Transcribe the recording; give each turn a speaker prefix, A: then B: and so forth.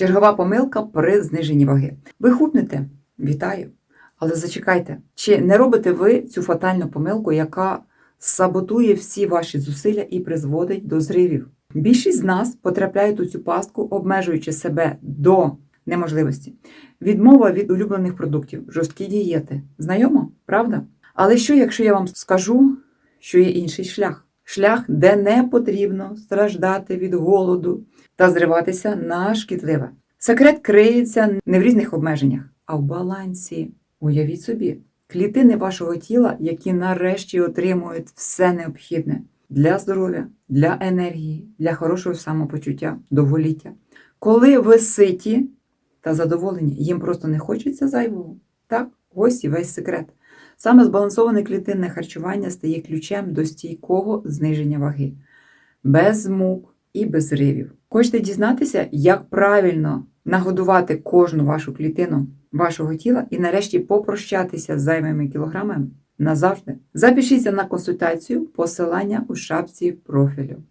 A: Чергова помилка при зниженні ваги. Ви худнете? Вітаю! Але зачекайте, чи не робите ви цю фатальну помилку, яка саботує всі ваші зусилля і призводить до зривів? Більшість з нас потрапляють у цю пастку, обмежуючи себе до неможливості. Відмова від улюблених продуктів, жорсткі дієти. Знайомо, правда? Але що, якщо я вам скажу, що є інший шлях? Шлях, де не потрібно страждати від голоду та зриватися на шкідливе. Секрет криється не в різних обмеженнях, а в балансі. Уявіть собі, клітини вашого тіла, які нарешті отримують все необхідне для здоров'я, для енергії, для хорошого самопочуття, довголіття. Коли ви ситі та задоволені, їм просто не хочеться зайвого. Так, ось і весь секрет. Саме збалансоване клітинне харчування стає ключем до стійкого зниження ваги, без мук і без зривів. Хочете дізнатися, як правильно нагодувати кожну вашу клітину вашого тіла і нарешті попрощатися з зайвими кілограмами назавжди? Запишіться на консультацію, посилання у шапці профілю.